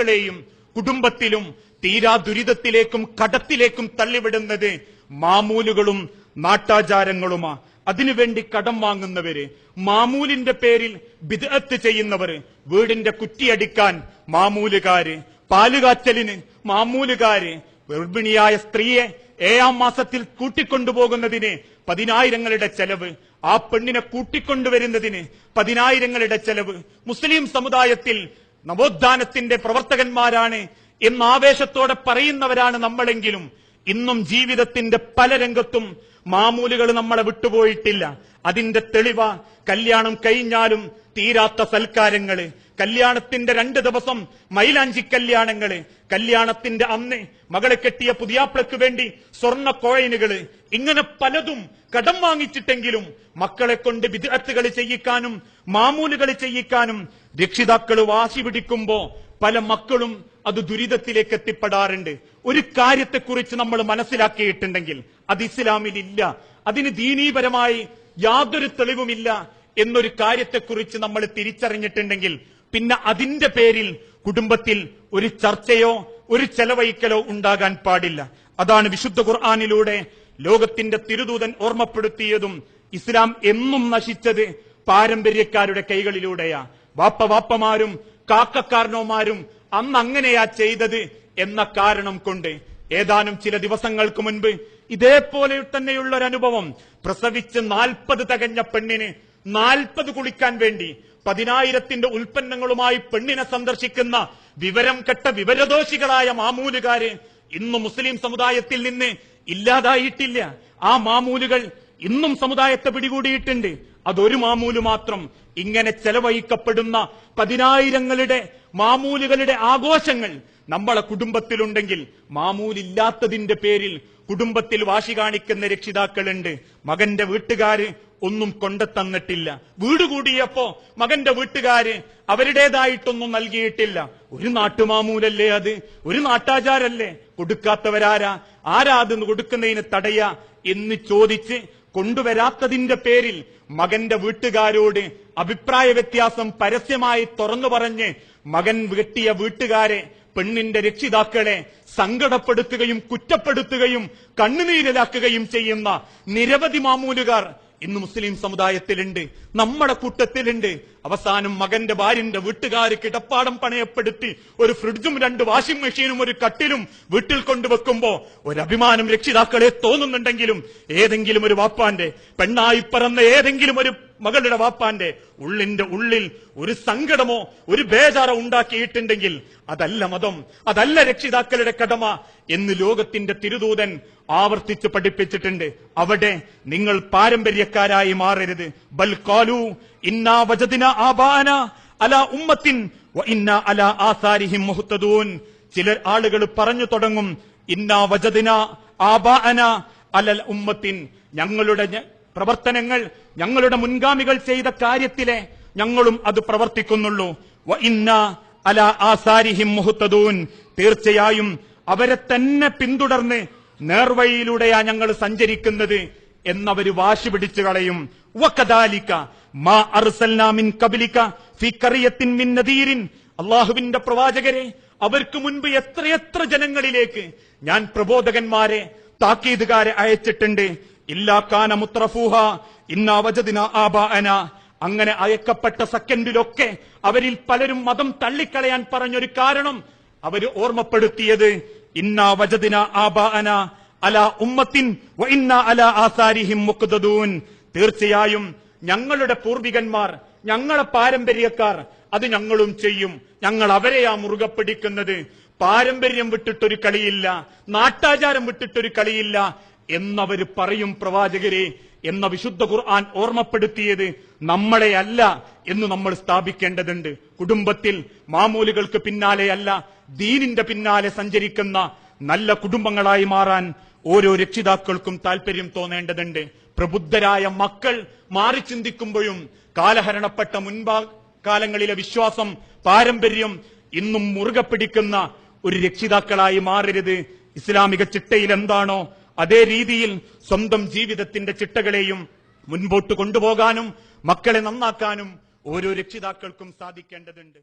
മക്കളെയും കുടുംബത്തിലും തീരാ ദുരിതത്തിലേക്കും കടത്തിലേക്കും തള്ളിവിടുന്നത് മാമൂലുകളും നാട്ടാചാരങ്ങളുമാ. അതിനുവേണ്ടി കടം വാങ്ങുന്നവര് മാമൂലിന്റെ പേരിൽ ബിദഅത്ത് ചെയ്യുന്നവര് വീടിന്റെ കുറ്റിയടിക്കാൻ മാമൂലുകാര് പാലുകാച്ചലിന് മാമൂലുകാര് ഗർഭിണിയായ സ്ത്രീയെ ഏഴാം മാസത്തിൽ കൂട്ടിക്കൊണ്ടുപോകുന്നതിന് പതിനായിരങ്ങളുടെ ചെലവ് ആ പെണ്ണിനെ കൂട്ടിക്കൊണ്ടുവരുന്നതിന് പതിനായിരങ്ങളുടെ ചെലവ്. മുസ്ലിം സമുദായത്തിൽ നവോത്ഥാനത്തിന്റെ പ്രവർത്തകന്മാരാണ് എന്ന് ആവേശത്തോടെ പറയുന്നവരാണ് നമ്മളെങ്കിലും. ഇന്നും ജീവിതത്തിന്റെ പല രംഗത്തും മാമൂലുകൾ നമ്മളെ വിട്ടുപോയിട്ടില്ല. അതിന്റെ തെളിവ കല്യാണം കഴിഞ്ഞാലും തീരാത്ത സൽക്കാരങ്ങൾ. കല്യാണത്തിന്റെ രണ്ട് ദിവസം മൈലാഞ്ചി കല്യാണങ്ങൾ. കല്യാണത്തിന്റെ അന്ന് മകളെ കെട്ടിയ പുതിയാപ്പിളക്ക് വേണ്ടി സ്വർണ കോയിനുകൾ. ഇങ്ങനെ പലതും കടം വാങ്ങിച്ചിട്ടെങ്കിലും മക്കളെ കൊണ്ട് വിദഗ്ധകൾ ചെയ്യിക്കാനും മാമൂലുകൾ ചെയ്യിക്കാനും രക്ഷിതാക്കൾ വാശി പിടിക്കുമ്പോ പല മക്കളും അത് ദുരിതത്തിലേക്ക് എത്തിപ്പെടാറുണ്ട്. ഒരു കാര്യത്തെക്കുറിച്ച് നമ്മൾ മനസ്സിലാക്കിയിട്ടുണ്ടെങ്കിൽ അത് ഇസ്ലാമിൽ ഇല്ല അതിന് ദീനീപരമായി യാതൊരു തെളിവുമില്ല എന്നൊരു കാര്യത്തെക്കുറിച്ച് നമ്മൾ തിരിച്ചറിഞ്ഞിട്ടുണ്ടെങ്കിൽ പിന്നെ അതിന്റെ പേരിൽ കുടുംബത്തിൽ ഒരു ചർച്ചയോ ഒരു ചെലവഴിക്കലോ ഉണ്ടാകാൻ പാടില്ല. അതാണ് വിശുദ്ധ ഖുർആാനിലൂടെ ലോകത്തിന്റെ തിരുദൂതൻ ഓർമ്മപ്പെടുത്തിയതും ഇസ്ലാം എന്നും നശിച്ചത് പാരമ്പര്യക്കാരുടെ കൈകളിലൂടെയാ. വാപ്പ വാപ്പമാരും കാക്കക്കാരനോമാരും അന്ന് അങ്ങനെയാ ചെയ്തത് എന്ന കാരണം കൊണ്ട് ഏതാനും ചില ദിവസങ്ങൾക്ക് മുൻപ് ഇതേപോലെ തന്നെയുള്ള ഒരു അനുഭവം പ്രസവിച്ച് നാൽപ്പത് തികഞ്ഞ പെണ്ണിന് നാൽപ്പത് കുളിക്കാൻ വേണ്ടി പതിനായിരത്തിന്റെ ഉൽപ്പന്നങ്ങളുമായി പെണ്ണിനെ സന്ദർശിക്കുന്ന വിവരം കെട്ട വിവരദോഷികളായ മാമൂലുകാര് ഇന്ന് മുസ്ലിം സമുദായത്തിൽ നിന്ന് ഇല്ലാതായിട്ടില്ല. ആ മാമൂലുകൾ ഇന്നും സമുദായത്തെ പിടികൂടിയിട്ടുണ്ട്. അതൊരു മാമൂൽ മാത്രം. ഇങ്ങനെ ചെലവഴിക്കപ്പെടുന്ന പതിനായിരങ്ങളുടെ മാമൂലുകളുടെ ആഘോഷങ്ങൾ നമ്മളെ കുടുംബത്തിലുണ്ടെങ്കിൽ മാമൂലില്ലാത്തതിന്റെ പേരിൽ കുടുംബത്തിൽ വാശി കാണിക്കുന്ന രക്ഷിതാക്കളുണ്ട്. മകന്റെ വീട്ടുകാര് ഒന്നും കൊണ്ടെത്തന്നിട്ടില്ല. വീട് കൂടിയപ്പോ മകന്റെ വീട്ടുകാര് അവരുടേതായിട്ടൊന്നും നൽകിയിട്ടില്ല. ഒരു നാട്ടുമാമൂലല്ലേ അത്? ഒരു നാട്ടാചാരല്ലേ? കൊടുക്കാത്തവരാരാ? ആരാ അത് കൊടുക്കുന്നതിന് തടയ? എന്ന് ചോദിച്ച് കൊണ്ടുവരാത്തതിന്റെ പേരിൽ മകന്റെ വീട്ടുകാരോട് അഭിപ്രായ വ്യത്യാസം പരസ്യമായി തുറന്നു പറഞ്ഞ് മകൻ വെട്ടിയ വീട്ടുകാരെ പെണ്ണിന്റെ രക്ഷിതാക്കളെ സങ്കടപ്പെടുത്തുകയും കുറ്റപ്പെടുത്തുകയും കണ്ണുനീരിലാക്കുകയും ചെയ്യുന്ന നിരവധി മാമൂലുകാർ ഇന്ന് മുസ്ലിം സമുദായത്തിലുണ്ട് നമ്മുടെ കൂട്ടത്തിലുണ്ട്. അവസാനം മകന്റെ ഭാര്യന്റെ വീട്ടുകാർ കിടപ്പാടം പണയപ്പെടുത്തി ഒരു ഫ്രിഡ്ജും രണ്ട് വാഷിംഗ് മെഷീനും ഒരു കട്ടിലും വീട്ടിൽ കൊണ്ടുവെക്കുമ്പോ ഒരു അഭിമാനം രക്ഷിതാക്കളെ തോന്നുന്നുണ്ടെങ്കിലും ഏതെങ്കിലും ഒരു വാപ്പാന്റെ പെണ്ണായി പറന്ന ഏതെങ്കിലും ഒരു മകളുടെ വാപ്പാന്റെ ഉള്ളിന്റെ ഉള്ളിൽ ഒരു സങ്കടമോ ഒരു ബേജാറോ ഉണ്ടാക്കിയിട്ടുണ്ടെങ്കിൽ അതല്ല മതം അതല്ല രക്ഷിതാക്കളുടെ കടമ എന്ന് ലോകത്തിന്റെ തിരുദൂതൻ ആവർത്തിച്ച് പഠിപ്പിച്ചിട്ടുണ്ട്. അവിടെ നിങ്ങൾ പാരമ്പര്യക്കാരായി മാറരുത്. ബൽ കാലു ഇന്നാ വജദിന ആബാന അല ഉമ്മത്തിൻ ഇന്നാ അല ആസാരിഹിം മുഹത്തദൂൻ ചിലർ ആളുകൾ പറഞ്ഞു തുടങ്ങും ഇന്നാ വജദിന ആബാന അലൽ ഉമ്മത്തിൻ. ഞങ്ങളുടെ പ്രവർത്തനങ്ങൾ ഞങ്ങളുടെ മുൻഗാമികൾ ചെയ്ത കാര്യത്തിലെ ഞങ്ങളും അത് പ്രവർത്തിക്കുന്നുള്ളൂ. ഇന്ന അല ആസാരിഹിം മുഹ്തദൂൻ തീർച്ചയായും അവരെ തന്നെ പിന്തുടർന്ന് നേർവഴിയിലൂടെയാ ഞങ്ങൾ സഞ്ചരിക്കുന്നത് എന്നവര് വാശി പിടിച്ചു കളയും. വക്കദാലിക മാ അർസൽനാ മിൻ കബലിക ഫീ മിൻ നദീരിൻ. അള്ളാഹുവിന്റെ പ്രവാചകരെ അവർക്ക് മുൻപ് എത്രയെത്ര ജനങ്ങളിലേക്ക് ഞാൻ പ്രബോധകന്മാരെ താക്കീതുകാരെ അയച്ചിട്ടുണ്ട്. ഇല്ലാക്കാന മുത്രഫൂഹ ഇന്നാ ആബാന അങ്ങനെ അയക്കപ്പെട്ട സെക്കൻഡിലൊക്കെ അവരിൽ പലരും മതം തള്ളിക്കളയാൻ പറഞ്ഞൊരു കാരണം അവർ ഓർമ്മപ്പെടുത്തിയത് ഇന്നാ വജദിന ആബാന അല ഉമ്മത്തിൻ ഇന്നാ അല ആസാരിഹിം മുക്തദൂൻ തീർച്ചയായും ഞങ്ങളുടെ പൂർവികന്മാർ ഞങ്ങളെ പാരമ്പര്യക്കാർ അത് ഞങ്ങളും ചെയ്യും. ഞങ്ങൾ അവരെയാ മുറുകെ പിടിക്കുന്നത്. പാരമ്പര്യം വിട്ടിട്ടൊരു കളിയില്ല നാട്ടാചാരം വിട്ടിട്ടൊരു കളിയില്ല. എന്നവര് പറയും പ്രവാചകരെ എന്ന വിശുദ്ധ ഖുർആൻ ഓർമ്മപ്പെടുത്തിയത് നമ്മളെ അല്ല എന്ന് നമ്മൾ സ്ഥാപിക്കേണ്ടതുണ്ട്. കുടുംബത്തിൽ മാമൂലുകൾക്ക് പിന്നാലെയല്ല ദീനിന്റെ പിന്നാലെ സഞ്ചരിക്കുന്ന നല്ല കുടുംബങ്ങളായി മാറാൻ ഓരോ രക്ഷിതാക്കൾക്കും താല്പര്യം തോന്നേണ്ടതുണ്ട്. പ്രബുദ്ധരായ മക്കൾ മാറി ചിന്തിക്കുമ്പോഴും കാലഹരണപ്പെട്ട മുൻപാ കാലങ്ങളിലെ വിശ്വാസം പാരമ്പര്യം ഇന്നും മുറുകെ പിടിക്കുന്ന ഒരു രക്ഷിതാക്കളായി മാറരുത്. ഇസ്ലാമിക ചിട്ടയിൽ എന്താണോ അതേ രീതിയിൽ സ്വന്തം ജീവിതത്തിന്റെ ചിട്ടകളെയും മുൻപോട്ട് കൊണ്ടുപോകാനും മക്കളെ നന്നാക്കാനും ഓരോ രക്ഷിതാക്കൾക്കും സാധിക്കേണ്ടതുണ്ട്.